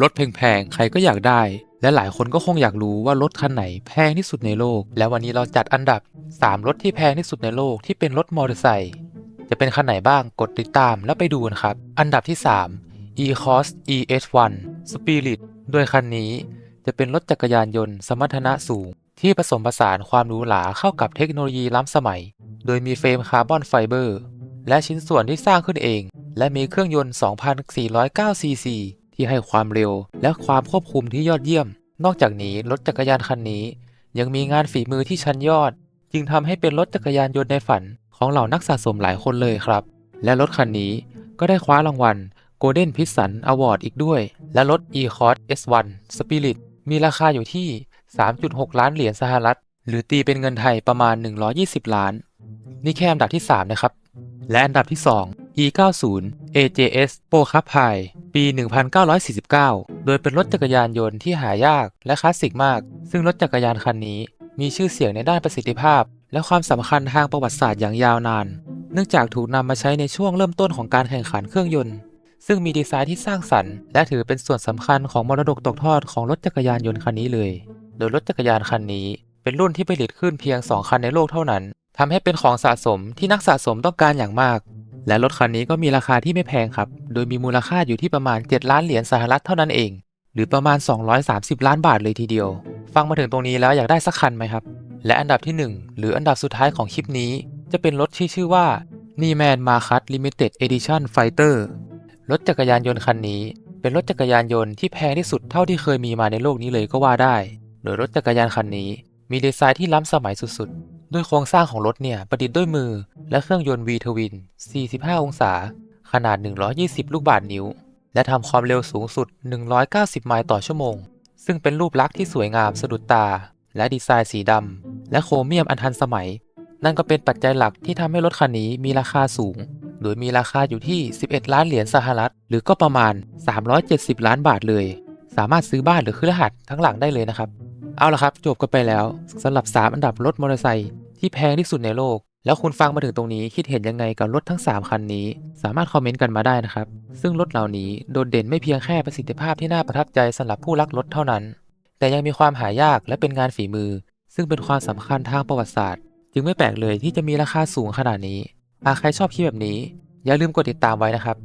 รถแพงๆ ใครก็อยากได้ และหลายคนก็คงอยากรู้ว่ารถคันไหนแพงที่สุดในโลก และวันนี้เราจัดอันดับ 3 รถที่แพงที่สุดในโลกที่เป็นรถมอเตอร์ไซค์จะเป็นคันไหนบ้างกดติดตามแล้วไปดูกันครับ อันดับที่ 3 e-cos es1 spirit โดยคันนี้จะเป็นรถจักรยานยนต์สมรรถนะสูง ที่ผสมผสานความหรูหราเข้ากับเทคโนโลยีล้ำสมัย โดยมีเฟรมคาร์บอนไฟเบอร์ และชิ้นส่วนที่สร้างขึ้นเอง และมีเครื่องยนต์ 2,409ซีซี ที่ให้ความเร็ว และความควบคุมที่ยอดเยี่ยม นอกจากนี้รถจักรยานคันนี้ ยังมีงานฝีมือที่ชั้นยอด จึงทำให้เป็นรถจักรยานยนต์ในฝันของเหล่านักสะสมหลายคนเลยครับ และรถคันนี้ก็ได้คว้ารางวัล Golden Piston Award อีกด้วย และรถ e-cos S1 Spirit มีราคาอยู่ที่ 3.6 ล้านเหรียญสหรัฐ หรือตีเป็นเงินไทยประมาณ 120 ล้าน นี่แค่อันดับที่ 3 นะครับ และอันดับที่ 2 E90 AJS Pro Cup High ปี 1949 โดยเป็นรถจักรยานยนต์ที่หายากและคลาสสิกมาก ซึ่งรถจักรยานคันนี้ มีชื่อเสียงในด้านประสิทธิภาพ และความสำคัญทางประวัติศาสตร์อย่างยาวนาน เนื่องจากถูกนำมาใช้ในช่วงเริ่มต้นของการแข่งขันเครื่องยนต์ ซึ่งมีดีไซน์ที่สร้างสรรค์ และถือเป็นส่วนสำคัญของมรดกตกทอดของรถจักรยานยนต์คันนี้เลย โดยรถจักรยานคันนี้ เป็นรุ่นที่ผลิตขึ้นเพียง 2 คันในโลกเท่านั้นทำให้เป็นของสะสมที่นักสะสมต้องการอย่างมาก และรถคันนี้ก็มีราคาที่ไม่แพงครับ โดยมีมูลค่าอยู่ที่ประมาณ 7 ล้านเหรียญสหรัฐเท่านั้นเอง หรือประมาณ 230 ล้านบาทเลยทีเดียว ฟังมาถึงตรงนี้แล้วอยากได้สักคันไหมครับ และอันดับที่ 1 หรืออันดับสุดท้ายของคลิปนี้ จะเป็นรถที่ชื่อว่า n e m a n m a r c u s Limited Edition Fighter รถจักรยานยนต์คันนี้ เป็นรถจักรยานยนต์ที่แพงที่สุดเท่าที่เคยมีมาในโลกนี้เลยก็ว่าได้ โดยรถจักรยานคันนี้ มีดีไซน์ที่ล้ำสมัยสุดๆ ด้วยโครงสร้างของรถเนี่ย ประดิษฐ์ด้วยมือ และเครื่องยนต์ V-Twin 45 องศา ขนาด 120 ลูกบาศก์นิ้ว และทำความเร็วสูงสุด 190 ไมล์ต่อชั่วโมง ซึ่งเป็นรูปลักษณ์ที่สวยงามสะดุดตา และดีไซน์สีดำและโครเมียมอันทันสมัย นั่นก็เป็นปัจจัยหลักที่ทำให้รถคันนี้มีราคาสูง โดยมีราคาอยู่ที่ 11 ล้านเหรียญสหรัฐ หรือก็ประมาณ 370 ล้านบาทเลย สามารถซื้อบ้านหรือคือรหัสทั้งหลังได้เลยนะครับเอาละครับ จบกันไปแล้วสำหรับ 3 อันดับรถมอเตอร์ไซค์ ที่แพงที่สุดในโลก แล้วคุณฟังมาถึงตรงนี้คิดเห็นยังไงกับรถทั้ง 3 คันนี้ สามารถคอมเมนต์กันมาได้นะครับ ซึ่งรถเหล่านี้โดดเด่นไม่เพียงแค่ประสิทธิภาพที่น่าประทับใจสำหรับผู้รักรถเท่านั้น แต่ยังมีความหายากและเป็นงานฝีมือ ซึ่งเป็นความสำคัญทางประวัติศาสตร์ จึงไม่แปลกเลยที่จะมีราคาสูงขนาดนี้หากใครชอบคลิปแบบนี้ อย่าลืมกดติดตามไว้นะครับ